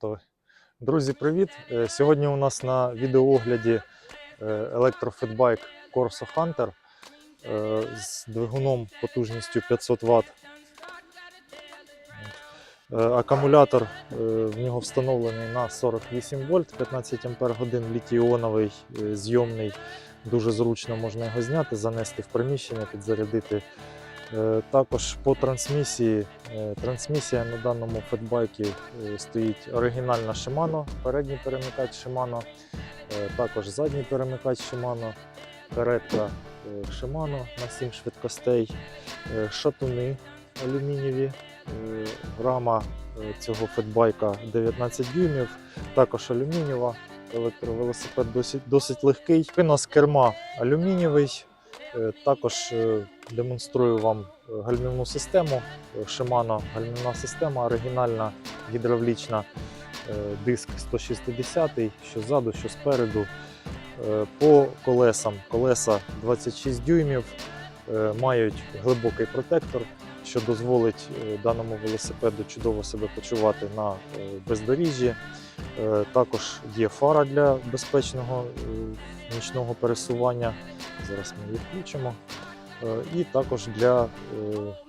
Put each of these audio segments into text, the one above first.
Готовий. Друзі, привіт! Е, Сьогодні у нас на відеоогляді е, електрофетбайк Corso Hunter е, з двигуном потужністю 500 Вт. Акумулятор в нього встановлений на 48 вольт, 15 ампер годин, літій-іоновий, зйомний. Дуже зручно можна його зняти, занести в приміщення, підзарядити. Е, Також по трансмісії. е, Трансмісія на даному фетбайкі е, стоїть оригінальна Shimano, передній перемикач Shimano, також задній перемикач Shimano, каретка Shimano на 7 швидкостей, шатуни алюмінієві, рама цього фетбайка 19 дюймів, також алюмінієва. Електровелосипед досить, досить легкий. З керма алюмінієвий. Е, Також е, демонструю вам е, гальмівну систему. Shimano гальмівна система, оригінальна гідравлічна диск 160, що ззаду, що спереду. По колесам колеса 26 дюймів, мають глибокий протектор, що дозволить е, даному велосипеду чудово себе почувати на е, бездоріжжі. Е, Також є фара для безпечного нічного пересування. Зараз ми її включимо. І також для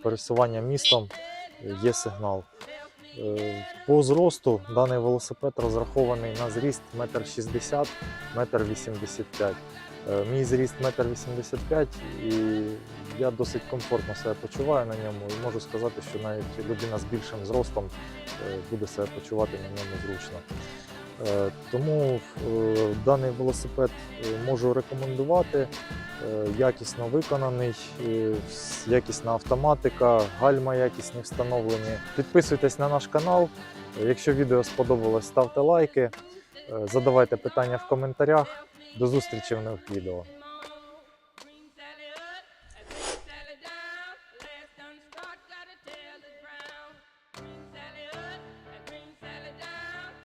пересування містом є сигнал. По зросту даний велосипед розрахований на зріст 1,60 м, 1,85 м. Мій зріст 1,85 м і я досить комфортно себе почуваю на ньому і можу сказати, що навіть людина з більшим зростом е, буде себе почувати на ньому зручно. Е, Тому е, даний велосипед можу рекомендувати. Якісно виконаний, якісна автоматика, гальма якісні встановлені. Підписуйтесь на наш канал. Якщо відео сподобалось, ставте лайки, задавайте питання в коментарях. До зустрічі в нових відео.